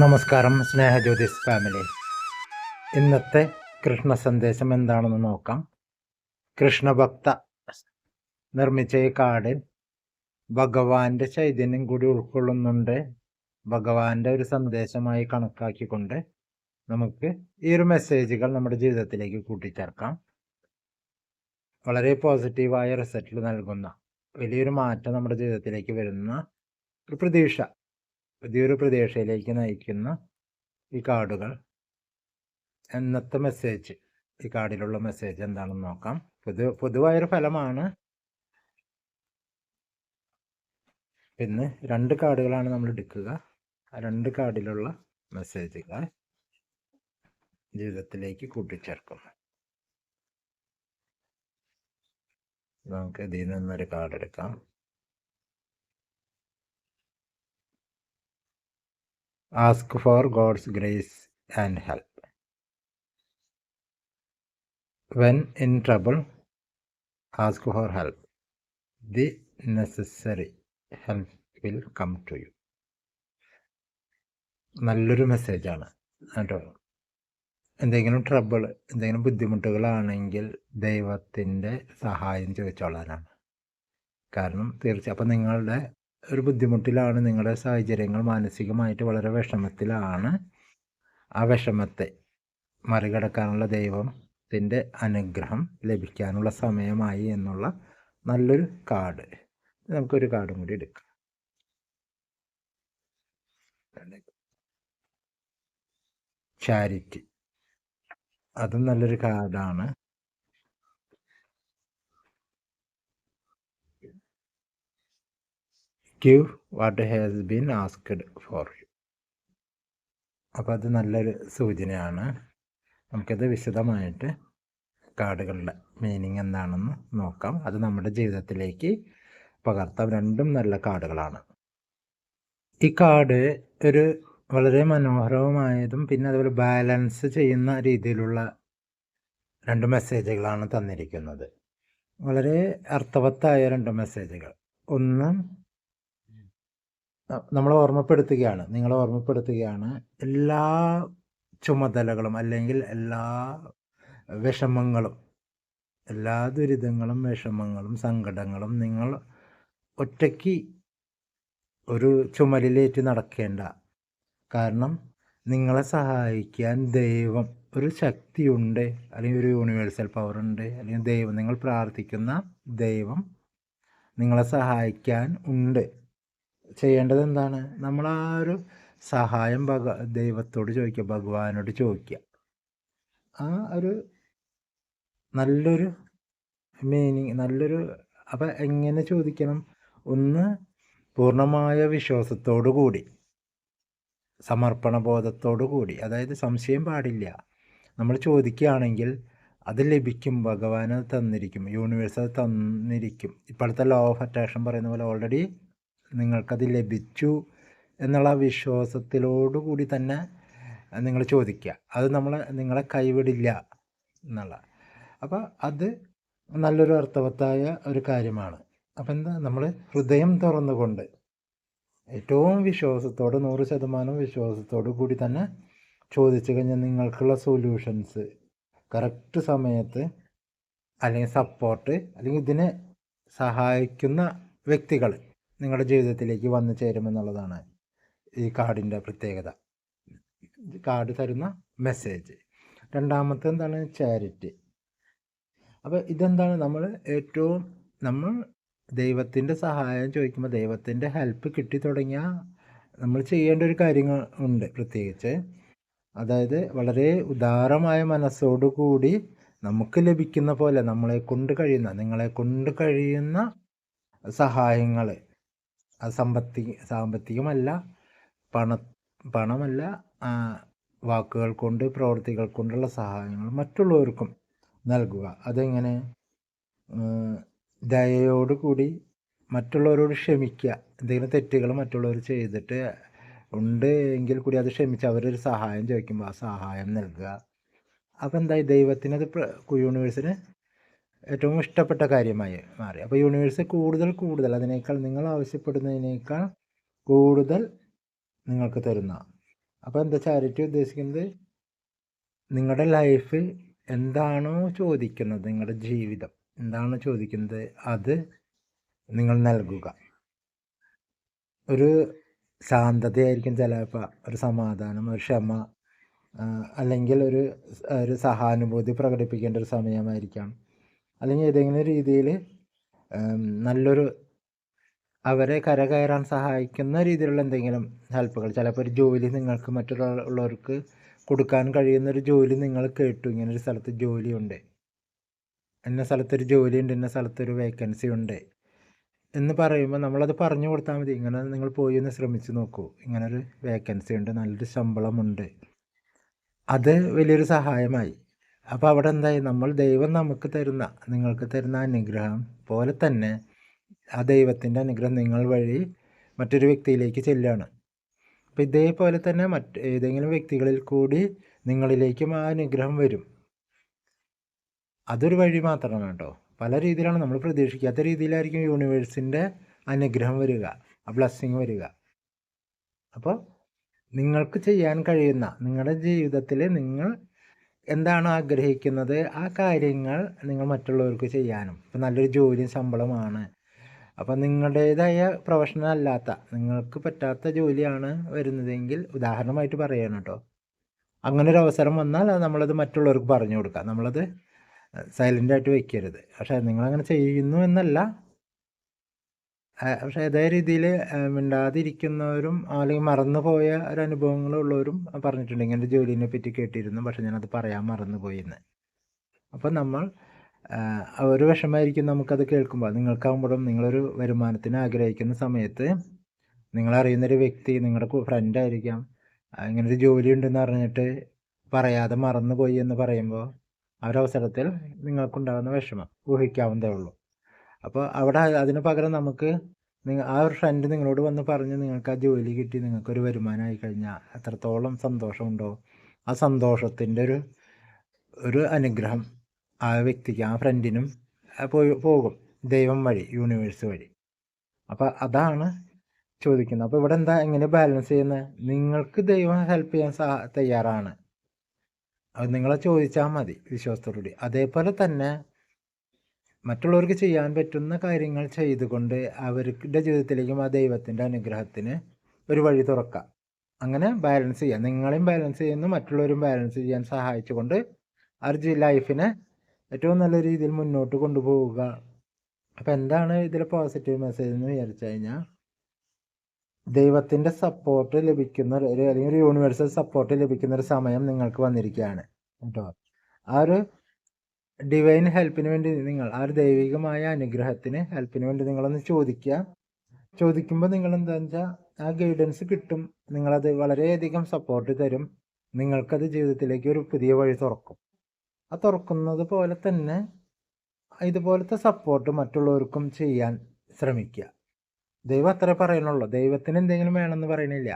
നമസ്കാരം സ്നേഹജ്യോതിസ് ഫാമിലി ഇന്നത്തെ കൃഷ്ണ സന്ദേശം എന്താണെന്ന് നോക്കാം. കൃഷ്ണഭക്ത നിർമ്മിച്ച ഈ കാർഡ് ഭഗവാന്റെ ചൈതന്യം കൂടി ഉൾക്കൊള്ളുന്നുണ്ട്. ഭഗവാന്റെ ഒരു സന്ദേശമായി കണക്കാക്കിക്കൊണ്ട് നമുക്ക് ഈ ഒരു മെസ്സേജുകൾ നമ്മുടെ ജീവിതത്തിലേക്ക് കൂട്ടിച്ചേർക്കാം. വളരെ പോസിറ്റീവായ റിസൾട്ട് നൽകുന്ന വലിയൊരു മാറ്റം നമ്മുടെ ജീവിതത്തിലേക്ക് വരുന്ന ഒരു പ്രതീക്ഷ. പുതിയൊരു പ്രതീക്ഷയിലേക്ക് നയിക്കുന്ന ഈ കാർഡുകൾ. എന്നത്തെ മെസ്സേജ് ഈ കാർഡിലുള്ള മെസ്സേജ് എന്താണെന്ന് നോക്കാം. പൊതു പൊതുവായൊരു ഫലമാണ് പിന്നെ രണ്ട് കാർഡുകളാണ് നമ്മൾ എടുക്കുക. ആ രണ്ട് കാർഡിലുള്ള മെസ്സേജുകൾ ജീവിതത്തിലേക്ക് കൂട്ടിച്ചേർക്കും നമുക്ക് ഇതിൽ നിന്നൊരു കാർഡ് എടുക്കാം. Ask for God's grace and help. When in trouble, ask for help. The necessary help will come to you. നല്ലൊരു മെസ്സേജാണ് കേട്ടോ എന്തെങ്കിലും ട്രബിൾ എന്തെങ്കിലും ബുദ്ധിമുട്ടുകളാണെങ്കിൽ ദൈവത്തിന്റെ സഹായം ചോദിച്ചോളാനാണ് കാരണം തീർച്ചയായും അപ്പം നിങ്ങളുടെ ഒരു ബുദ്ധിമുട്ടിലാണ് നിങ്ങളുടെ സാഹചര്യങ്ങൾ മാനസികമായിട്ട് വളരെ വിഷമത്തിലാണ്. ആ വിഷമത്തെ മറികടക്കാനുള്ള ദൈവത്തിന്റെ അനുഗ്രഹം ലഭിക്കാനുള്ള സമയമായി എന്നുള്ള നല്ലൊരു കാർഡ്. നമുക്കൊരു കാർഡും കൂടി എടുക്കാം. ചാരിറ്റി. അതും നല്ലൊരു കാർഡാണ്. Give what has been asked for you അപ്പോൾ അത് നല്ലൊരു സൂചനയാണ്. നമുക്കത് വിശദമായിട്ട് കാർഡുകളുടെ മീനിങ് എന്താണെന്ന് നോക്കാം. അത് നമ്മുടെ ജീവിതത്തിലേക്ക് പകർത്താം രണ്ടും നല്ല കാർഡുകളാണ്. ഈ കാർഡ് ഒരു വളരെ മനോഹരവുമായതും പിന്നെ അതുപോലെ ബാലൻസ് ചെയ്യുന്ന രീതിയിലുള്ള രണ്ട് മെസ്സേജുകളാണ് തന്നിരിക്കുന്നത്. വളരെ അർത്ഥവത്തായ രണ്ട് മെസ്സേജുകൾ. ഒന്ന് നമ്മൾ ഓർമ്മപ്പെടുത്തുകയാണ്. നിങ്ങളെ ഓർമ്മപ്പെടുത്തുകയാണ് എല്ലാ ചുമതലകളും അല്ലെങ്കിൽ എല്ലാ വിഷമങ്ങളും എല്ലാ ദുരിതങ്ങളും വിഷമങ്ങളും സങ്കടങ്ങളും നിങ്ങൾ ഒറ്റയ്ക്ക് ഒരു ചുമലിലേറ്റ് നടക്കേണ്ട. കാരണം നിങ്ങളെ സഹായിക്കാൻ ദൈവം ഒരു ശക്തിയുണ്ട് അല്ലെങ്കിൽ ഒരു യൂണിവേഴ്സൽ പവർ ഉണ്ട് അല്ലെങ്കിൽ ദൈവം നിങ്ങൾ പ്രാർത്ഥിക്കുന്ന ദൈവം നിങ്ങളെ സഹായിക്കാൻ ഉണ്ട്. ചെയ്യേണ്ടത് എന്താണ്? നമ്മൾ ആ ഒരു സഹായം ഭഗ ദൈവത്തോട് ചോദിക്കുക ഭഗവാനോട് ചോദിക്കുക. ആ ഒരു നല്ലൊരു മീനിങ് നല്ലൊരു അപ്പം എങ്ങനെ ചോദിക്കണം? ഒന്ന് പൂർണമായ വിശ്വാസത്തോടു കൂടി സമർപ്പണ ബോധത്തോടു കൂടി. അതായത് സംശയം പാടില്ല. നമ്മൾ ചോദിക്കുകയാണെങ്കിൽ അത് ലഭിക്കും ഭഗവാൻ അത് തന്നിരിക്കും യൂണിവേഴ്സ് അത് തന്നിരിക്കും. ഇപ്പോഴത്തെ ലോ ഓഫ് അട്രാക്ഷൻ പറയുന്ന പോലെ ഓൾറെഡി നിങ്ങൾക്കത് ലഭിച്ചു എന്നുള്ള വിശ്വാസത്തിലോടു കൂടി തന്നെ നിങ്ങൾ ചോദിക്കുക. അത് നമ്മൾ നിങ്ങളെ കൈവിടില്ല എന്നുള്ള. അപ്പോൾ അത് നല്ലൊരു അർത്ഥവത്തായ ഒരു കാര്യമാണ്. അപ്പം എന്താ? നമ്മൾ ഹൃദയം തുറന്നുകൊണ്ട് ഏറ്റവും വിശ്വാസത്തോട് നൂറ് ശതമാനം വിശ്വാസത്തോടു കൂടി തന്നെ ചോദിച്ചു കഴിഞ്ഞാൽ നിങ്ങൾക്കുള്ള സൊല്യൂഷൻസ് കറക്റ്റ് സമയത്ത് അല്ലെങ്കിൽ സപ്പോർട്ട് അല്ലെങ്കിൽ ഇതിനെ സഹായിക്കുന്ന വ്യക്തികൾ നിങ്ങളുടെ ജീവിതത്തിലേക്ക് വന്നു ചേരുമെന്നുള്ളതാണ് ഈ കാർഡിന്റെ പ്രത്യേകത. കാർഡ് തരുന്ന മെസ്സേജ്. രണ്ടാമത്തെ എന്താണ്? ചാരിറ്റി. അപ്പോൾ ഇതെന്താണ്? നമ്മൾ ഏറ്റവും നമ്മൾ ദൈവത്തിന്റെ സഹായം ചോദിക്കുമ്പോൾ ദൈവത്തിന്റെ ഹെൽപ്പ് കിട്ടി തുടങ്ങിയാൽ നമ്മൾ ചെയ്യേണ്ട ഒരു കാര്യങ്ങൾ ഉണ്ട് പ്രത്യേകിച്ച്. അതായത് വളരെ ഉദാരമായ മനസ്സോടുകൂടി നമുക്ക് ലഭിക്കുന്ന പോലെ നമ്മളെ കൊണ്ട് കഴിയുന്ന നിങ്ങളെ കൊണ്ട് കഴിയുന്ന സഹായങ്ങൾ സമ്പത്തി സാമ്പത്തികമല്ല പണ പണമല്ല വാക്കുകൾ കൊണ്ട് പ്രവൃത്തികൾ കൊണ്ടുള്ള സഹായങ്ങൾ മറ്റുള്ളവർക്കും നൽകുക. അതെങ്ങനെ? ദയയോടുകൂടി മറ്റുള്ളവരോട് ക്ഷമിക്കുക. എന്തെങ്കിലും തെറ്റുകൾ മറ്റുള്ളവർ ചെയ്തിട്ട് ഉണ്ട് എങ്കിൽ കൂടി അത് ക്ഷമിച്ച് അവരൊരു സഹായം ചോദിക്കുമ്പോൾ ആ സഹായം നൽകുക. അപ്പോൾ എന്തായി ദൈവത്തിനത് യൂണിവേഴ്സിന് ഏറ്റവും ഇഷ്ടപ്പെട്ട കാര്യമായി മാറി. അപ്പോൾ യൂണിവേഴ്സ് കൂടുതൽ കൂടുതൽ അതിനേക്കാൾ നിങ്ങൾ ആവശ്യപ്പെടുന്നതിനേക്കാൾ കൂടുതൽ നിങ്ങൾക്ക് തരുന്ന. അപ്പോൾ എന്താ ചാരിറ്റി ഉദ്ദേശിക്കുന്നത്? നിങ്ങളുടെ ലൈഫ് എന്താണോ ചോദിക്കുന്നത് നിങ്ങളുടെ ജീവിതം എന്താണോ ചോദിക്കുന്നത് അത് നിങ്ങൾ നൽകുക. ഒരു ശാന്തതയായിരിക്കും ചിലപ്പോൾ ഒരു സമാധാനം ഒരു ക്ഷമ അല്ലെങ്കിൽ ഒരു ഒരു സഹാനുഭൂതി പ്രകടിപ്പിക്കേണ്ട ഒരു സമയമായിരിക്കാം. അല്ലെങ്കിൽ ഏതെങ്കിലും രീതിയിൽ നല്ലൊരു അവരെ കരകയറാൻ സഹായിക്കുന്ന രീതിയിലുള്ള എന്തെങ്കിലും ഹെൽപ്പുകൾ ചിലപ്പോൾ ഒരു ജോലി നിങ്ങൾക്ക് മറ്റുള്ളവർക്ക് കൊടുക്കാൻ കഴിയുന്ന ഒരു ജോലി നിങ്ങൾ കേട്ടു ഒരു സ്ഥലത്ത് ജോലിയുണ്ട് ഇന്ന സ്ഥലത്തൊരു ജോലിയുണ്ട് ഇന്ന സ്ഥലത്തൊരു വേക്കൻസി ഉണ്ട് എന്ന് പറയുമ്പോൾ നമ്മളത് പറഞ്ഞു കൊടുത്താൽ മതി. ഇങ്ങനെ നിങ്ങൾ പോയി ഒന്ന് ശ്രമിച്ചു നോക്കൂ. ഇങ്ങനൊരു വേക്കൻസി ഉണ്ട് നല്ലൊരു ശമ്പളമുണ്ട്. അത് വലിയൊരു സഹായമായി. അപ്പോൾ അവിടെ എന്തായി? നമ്മൾ ദൈവം നമുക്ക് തരുന്ന നിങ്ങൾക്ക് തരുന്ന അനുഗ്രഹം പോലെ തന്നെ ആ ദൈവത്തിന്റെ അനുഗ്രഹം നിങ്ങൾ വഴി മറ്റൊരു വ്യക്തിയിലേക്ക് ചെല്ലുകയാണ്. അപ്പോൾ ഇതേപോലെ തന്നെ മറ്റ് ഏതെങ്കിലും വ്യക്തികളിൽ കൂടി നിങ്ങളിലേക്കും ആ അനുഗ്രഹം വരും. അതൊരു വഴി മാത്രമാണ് കേട്ടോ. പല രീതിയിലാണ് നമ്മൾ പ്രതീക്ഷിക്കാത്ത രീതിയിലായിരിക്കും യൂണിവേഴ്സിന്റെ അനുഗ്രഹം വരിക ആ ബ്ലസ്സിങ് വരിക. അപ്പോൾ നിങ്ങൾക്ക് ചെയ്യാൻ കഴിയുന്ന നിങ്ങളുടെ ജീവിതത്തിൽ നിങ്ങൾ എന്താണ് ആഗ്രഹിക്കുന്നത്? ആ കാര്യങ്ങൾ നിങ്ങൾ മറ്റുള്ളവർക്ക് ചെയ്യാനും. ഇപ്പം നല്ലൊരു ജോലിയും ശമ്പളമാണ്. അപ്പം നിങ്ങളുടേതായ പ്രൊഫഷണൽ അല്ലാത്ത നിങ്ങൾക്ക് പറ്റാത്ത ജോലിയാണ് വരുന്നതെങ്കിൽ ഉദാഹരണമായിട്ട് പറയണം കേട്ടോ അങ്ങനെ ഒരു അവസരം വന്നാൽ അത് നമ്മളത് മറ്റുള്ളവർക്ക് പറഞ്ഞു കൊടുക്കുക നമ്മളത് സൈലന്റായിട്ട് വെക്കരുത്. പക്ഷേ നിങ്ങളങ്ങനെ ചെയ്യുന്നു എന്നല്ല പക്ഷേ അതേ രീതിയിൽ മിണ്ടാതിരിക്കുന്നവരും അല്ലെങ്കിൽ മറന്നു പോയ ഒരു അനുഭവങ്ങളുള്ളവരും പറഞ്ഞിട്ടുണ്ട് ഇങ്ങനെ ജോലിനെ പറ്റി കേട്ടിരുന്നു. പക്ഷെ ഞാനത് പറയാൻ മറന്നു പോയി എന്ന് അപ്പോൾ നമ്മൾ ഒരു വിഷമമായിരിക്കും നമുക്കത് കേൾക്കുമ്പോൾ. നിങ്ങൾക്കാകുമ്പോഴും നിങ്ങളൊരു വരുമാനത്തിന് ആഗ്രഹിക്കുന്ന സമയത്ത് നിങ്ങളറിയുന്നൊരു വ്യക്തി നിങ്ങളുടെ ഫ്രണ്ട് ആയിരിക്കാം. ഇങ്ങനൊരു ജോലി ഉണ്ടെന്ന് പറഞ്ഞിട്ട് പറയാതെ മറന്നുപോയി എന്ന് പറയുമ്പോൾ ആ ഒരു അവസരത്തിൽ നിങ്ങൾക്കുണ്ടാകുന്ന വിഷമം ഊഹിക്കാവുന്നതേ ഉള്ളൂ. അപ്പോൾ അവിടെ അതിന് പകരം നമുക്ക് ആ ഒരു ഫ്രണ്ട് നിങ്ങളോട് വന്ന് പറഞ്ഞ് നിങ്ങൾക്ക് ആ ജോലി കിട്ടി നിങ്ങൾക്കൊരു വരുമാനമായി കഴിഞ്ഞാൽ എത്രത്തോളം സന്തോഷമുണ്ടോ ആ സന്തോഷത്തിന്റെ ഒരു ഒരു അനുഗ്രഹം ആ വ്യക്തിക്ക് ആ ഫ്രണ്ടിനും പോയി പോകും. ദൈവം വഴി യൂണിവേഴ്സ് വഴി. അപ്പോൾ അതാണ് ചോദിക്കുന്നത്. അപ്പോൾ ഇവിടെ എന്താ എങ്ങനെ ബാലൻസ് ചെയ്യുന്നത് നിങ്ങൾക്ക് ദൈവം ഹെൽപ്പ് ചെയ്യാൻ സഹ തയ്യാറാണ്. അത് നിങ്ങളെ ചോദിച്ചാൽ മതി വിശ്വാസത്തോടുകൂടി. അതേപോലെ തന്നെ മറ്റുള്ളവർക്ക് ചെയ്യാൻ പറ്റുന്ന കാര്യങ്ങൾ ചെയ്തുകൊണ്ട് അവരുടെ ജീവിതത്തിലേക്കും ആ ദൈവത്തിന്റെ അനുഗ്രഹത്തിന് ഒരു വഴി തുറക്കാം. അങ്ങനെ ബാലൻസ് ചെയ്യാം. നിങ്ങളെയും ബാലൻസ് ചെയ്യുന്നു മറ്റുള്ളവരും ബാലൻസ് ചെയ്യാൻ സഹായിച്ചുകൊണ്ട് ഒരു ലൈഫിനെ ഏറ്റവും നല്ല രീതിയിൽ മുന്നോട്ട് കൊണ്ടുപോവുക. അപ്പം എന്താണ് ഇതിലെ പോസിറ്റീവ് മെസ്സേജ് എന്ന് വിചാരിച്ചു കഴിഞ്ഞാൽ ദൈവത്തിന്റെ സപ്പോർട്ട് ലഭിക്കുന്ന ഒരു- അല്ലെങ്കിൽ ഒരു യൂണിവേഴ്സൽ സപ്പോർട്ട് ലഭിക്കുന്ന ഒരു സമയം നിങ്ങൾക്ക് വന്നിരിക്കുകയാണ്. കേട്ടോ? ആ ഒരു ഡിവൈൻ ഹെൽപ്പിന് വേണ്ടി നിങ്ങൾ ആ ഒരു ദൈവികമായ അനുഗ്രഹത്തിന് ഹെൽപ്പിന് വേണ്ടി നിങ്ങളൊന്ന് ചോദിക്കുക. ചോദിക്കുമ്പോൾ നിങ്ങൾ എന്താണെന്ന് വെച്ചാൽ ആ ഗൈഡൻസ് കിട്ടും. നിങ്ങളത് വളരെയധികം സപ്പോർട്ട് തരും. നിങ്ങൾക്കത് ജീവിതത്തിലേക്ക് ഒരു പുതിയ വഴി തുറക്കും. ആ തുറക്കുന്നത് പോലെ തന്നെ ഇതുപോലത്തെ സപ്പോർട്ട് മറ്റുള്ളവർക്കും ചെയ്യാൻ ശ്രമിക്കുക. ദൈവം അത്രേ പറയണുള്ളൂ ദൈവത്തിന് എന്തെങ്കിലും വേണമെന്ന് പറയണില്ല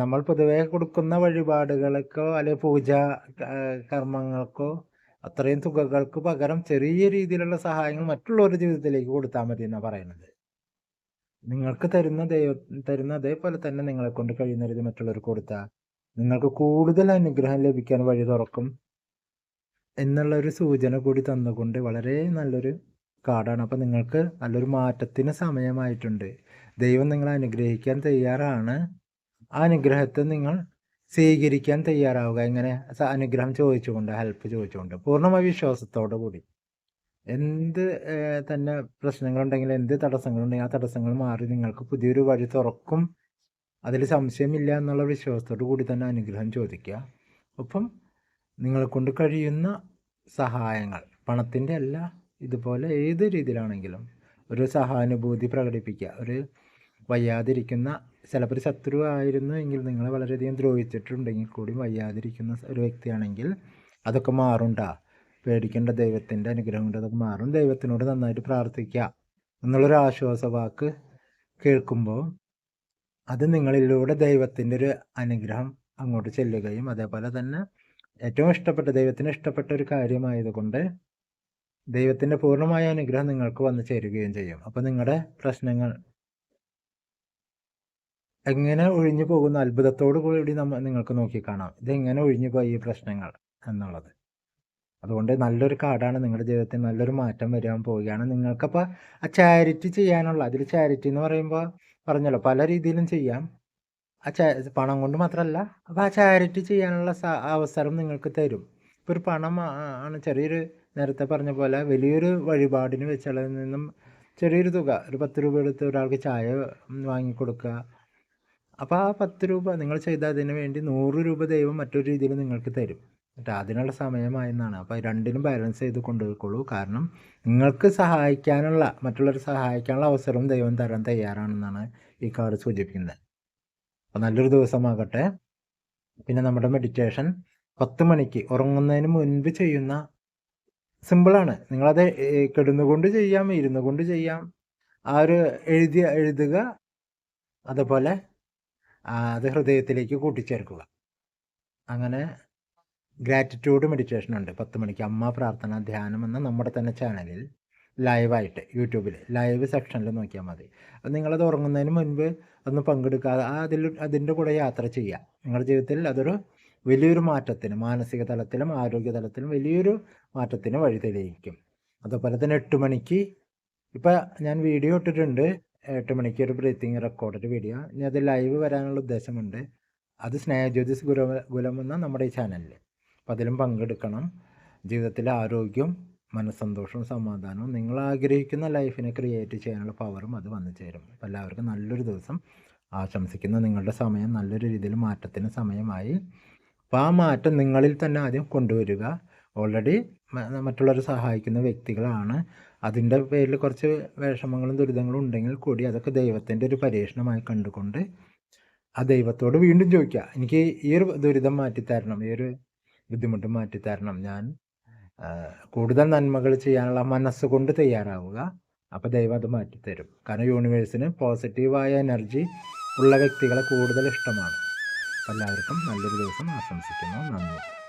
നമ്മൾ പൊതുവെ കൊടുക്കുന്ന വഴിപാടുകൾക്കോ അല്ലെങ്കിൽ പൂജ കർമ്മങ്ങൾക്കോ അത്രയും തുകകൾക്ക് പകരം ചെറിയ രീതിയിലുള്ള സഹായങ്ങൾ മറ്റുള്ളവരുടെ ജീവിതത്തിലേക്ക് കൊടുത്താൽ മതി എന്നാണ് പറയുന്നത്. നിങ്ങൾക്ക് തരുന്ന ദൈവ തരുന്ന അതേപോലെ തന്നെ നിങ്ങളെ കൊണ്ട് കഴിയുന്ന രീതി മറ്റുള്ളവർക്ക് കൊടുത്താൽ നിങ്ങൾക്ക് കൂടുതൽ അനുഗ്രഹം ലഭിക്കാൻ വഴി തുറക്കും എന്നുള്ള ഒരു സൂചന കൂടി തന്നുകൊണ്ട് വളരെ നല്ലൊരു കാർഡാണ് അപ്പോൾ നിങ്ങൾക്ക് നല്ലൊരു മാറ്റത്തിന് സമയമായിട്ടുണ്ട്. ദൈവം നിങ്ങളെ അനുഗ്രഹിക്കാൻ തയ്യാറാണ്. ആ അനുഗ്രഹത്തെ നിങ്ങൾ സ്വീകരിക്കാൻ തയ്യാറാവുക. ഇങ്ങനെ അനുഗ്രഹം ചോദിച്ചുകൊണ്ട് ഹെൽപ്പ് ചോദിച്ചുകൊണ്ട് പൂർണമായ വിശ്വാസത്തോടു കൂടി. എന്ത് തന്നെ പ്രശ്നങ്ങളുണ്ടെങ്കിൽ എന്ത് തടസ്സങ്ങളുണ്ടെങ്കിൽ ആ തടസ്സങ്ങൾ മാറി നിങ്ങൾക്ക് പുതിയൊരു വഴി തുറക്കും. അതിൽ സംശയമില്ല എന്നുള്ള വിശ്വാസത്തോടു കൂടി തന്നെ അനുഗ്രഹം ചോദിക്കുക. ഒപ്പം നിങ്ങളെ കൊണ്ട് കഴിയുന്ന സഹായങ്ങൾ പണത്തിന്റെ അല്ല ഇതുപോലെ ഏത് രീതിയിലാണെങ്കിലും ഒരു സഹാനുഭൂതി പ്രകടിപ്പിക്കുക. ഒരു വയ്യാതിരിക്കുന്ന ചിലപ്പോൾ ഒരു ശത്രു ആയിരുന്നു എങ്കിൽ നിങ്ങളെ വളരെയധികം ദ്രോഹിച്ചിട്ടുണ്ടെങ്കിൽ കൂടി വയ്യാതിരിക്കുന്ന ഒരു വ്യക്തിയാണെങ്കിൽ അതൊക്കെ മാറുണ്ടാ പേടിക്കേണ്ട ദൈവത്തിന്റെ അനുഗ്രഹം കൊണ്ട് അതൊക്കെ മാറും. ദൈവത്തിനോട് നന്നായിട്ട് പ്രാർത്ഥിക്കുക എന്നുള്ളൊരു ആശ്വാസ വാക്ക് കേൾക്കുമ്പോൾ അത് നിങ്ങളിലൂടെ ദൈവത്തിന്റെ ഒരു അനുഗ്രഹം അങ്ങോട്ട് ചെല്ലുകയും അതേപോലെ തന്നെ ഏറ്റവും ഇഷ്ടപ്പെട്ട ദൈവത്തിന് ഇഷ്ടപ്പെട്ട ഒരു കാര്യമായതുകൊണ്ട് ദൈവത്തിന്റെ പൂർണമായ അനുഗ്രഹം നിങ്ങൾക്ക് വന്നു ചേരുകയും ചെയ്യും. അപ്പോൾ നിങ്ങളുടെ പ്രശ്നങ്ങൾ എങ്ങനെ ഒഴിഞ്ഞു പോകുന്ന അത്ഭുതത്തോടു കൂടി നമ്മൾ നിങ്ങൾക്ക് നോക്കി കാണാം. ഇതെങ്ങനെ ഒഴിഞ്ഞു പോയി ഈ പ്രശ്നങ്ങൾ എന്നുള്ളത്. അതുകൊണ്ട് നല്ലൊരു കാർഡാണ് നിങ്ങളുടെ ജീവിതത്തിൽ നല്ലൊരു മാറ്റം വരാൻ പോവുകയാണ്. നിങ്ങൾക്കപ്പോൾ ആ ചാരിറ്റി ചെയ്യാനുള്ള അതിൽ ചാരിറ്റി എന്ന് പറയുമ്പോൾ പറഞ്ഞല്ലോ പല രീതിയിലും ചെയ്യാം. ആ ചാ പണം കൊണ്ട് മാത്രമല്ല അപ്പോൾ ആ ചാരിറ്റി ചെയ്യാനുള്ള അവസരം നിങ്ങൾക്ക് തരും. ഇപ്പോൾ ഒരു പണം ആണ് ചെറിയൊരു നേരത്തെ പറഞ്ഞ പോലെ വലിയൊരു വഴിപാടിന് വെച്ചുള്ളതിൽ നിന്നും ചെറിയൊരു തുക ഒരു പത്ത് രൂപ എടുത്ത് ഒരാൾക്ക് ചായ വാങ്ങിക്കൊടുക്കുക അപ്പോൾ ആ പത്ത് രൂപ നിങ്ങൾ ചെയ്ത അതിന് വേണ്ടി നൂറ് രൂപ ദൈവം മറ്റൊരു രീതിയിൽ നിങ്ങൾക്ക് തരും. എന്നിട്ട് അതിനുള്ള സമയമായെന്നാണ്. അപ്പോൾ രണ്ടിനും ബാലൻസ് ചെയ്ത് കൊണ്ടുപോയിക്കോളൂ. കാരണം നിങ്ങൾക്ക് സഹായിക്കാനുള്ള മറ്റുള്ളവരെ സഹായിക്കാനുള്ള അവസരവും ദൈവം തരാൻ തയ്യാറാണെന്നാണ് ഈ കാർഡ് സൂചിപ്പിക്കുന്നത്. അപ്പോൾ നല്ലൊരു ദിവസമാകട്ടെ. പിന്നെ നമ്മുടെ മെഡിറ്റേഷൻ പത്ത് മണിക്ക് ഉറങ്ങുന്നതിന് മുൻപ് ചെയ്യുന്ന സിമ്പിളാണ് നിങ്ങളത് കിടന്നുകൊണ്ട് ചെയ്യാം ഇരുന്നു കൊണ്ട് ചെയ്യാം. ആ ഒരു എഴുതിയ എഴുതുക. അതുപോലെ അത് ഹൃദയത്തിലേക്ക് കൂട്ടിച്ചേർക്കുക. അങ്ങനെ ഗ്രാറ്റിറ്റ്യൂഡ് മെഡിറ്റേഷൻ ഉണ്ട്. പത്ത് മണിക്ക് അമ്മ പ്രാർത്ഥന ധ്യാനം എന്ന നമ്മുടെ തന്നെ ചാനലിൽ ലൈവായിട്ട് യൂട്യൂബിൽ ലൈവ് സെക്ഷനിൽ നോക്കിയാൽ മതി. അത് നിങ്ങളത് ഉറങ്ങുന്നതിന് മുൻപ് ഒന്ന് പങ്കെടുക്കാതെ അതിൽ അതിന്റെ കൂടെ യാത്ര ചെയ്യുക നിങ്ങളുടെ ജീവിതത്തിൽ അതൊരു വലിയൊരു മാറ്റത്തിന് മാനസിക തലത്തിലും ആരോഗ്യ തലത്തിലും വലിയൊരു മാറ്റത്തിന് വഴി തെളിയിക്കും അതുപോലെ തന്നെ എട്ട് മണിക്ക് ഇപ്പം ഞാൻ വീഡിയോ ഇട്ടിട്ടുണ്ട്. എട്ട് മണിക്ക് ഒരു ബ്രീത്തിങ് റെക്കോർഡഡ് വീഡിയോ ഇനി അത് ലൈവ് വരാനുള്ള ഉദ്ദേശമുണ്ട്. അത് സ്നേഹജ്യോതിസ് ഗുരു ഗുലം എന്ന നമ്മുടെ ഈ ചാനലിൽ അപ്പോൾ അതിലും പങ്കെടുക്കണം. ജീവിതത്തിലെ ആരോഗ്യം മനസ്സന്തോഷവും സമാധാനവും നിങ്ങൾ ആഗ്രഹിക്കുന്ന ലൈഫിനെ ക്രിയേറ്റ് ചെയ്യാനുള്ള പവറും അത് വന്നു ചേരും. അപ്പോൾ എല്ലാവർക്കും നല്ലൊരു ദിവസം. ആശംസിക്കുന്ന. നിങ്ങളുടെ സമയം നല്ലൊരു രീതിയിൽ മാറ്റത്തിന് സമയമായി. അപ്പോൾ ആ മാറ്റം നിങ്ങളിൽ തന്നെ ആദ്യം കൊണ്ടുവരിക. ഓൾറെഡി മറ്റുള്ളവരെ സഹായിക്കുന്ന വ്യക്തികളാണ്. അതിന്റെ പേരിൽ കുറച്ച് വിഷമങ്ങളും ദുരിതങ്ങളും ഉണ്ടെങ്കിൽ കൂടി അതൊക്കെ ദൈവത്തിന്റെ ഒരു പരീക്ഷണമായി കണ്ടുകൊണ്ട് ആ ദൈവത്തോട് വീണ്ടും ചോദിക്കുക. എനിക്ക് ഈ ഒരു ദുരിതം മാറ്റിത്തരണം ഈ ഒരു ബുദ്ധിമുട്ട് മാറ്റിത്തരണം. ഞാൻ കൂടുതൽ നന്മകൾ ചെയ്യാനുള്ള മനസ്സുകൊണ്ട് തയ്യാറാവുക. അപ്പോൾ ദൈവം അത് മാറ്റിത്തരും. കാരണം യൂണിവേഴ്സിന് പോസിറ്റീവായ എനർജി ഉള്ള വ്യക്തികളെ കൂടുതൽ ഇഷ്ടമാണ്. എല്ലാവർക്കും നല്ലൊരു ദിവസം ആശംസിക്കുന്നു. നന്ദി.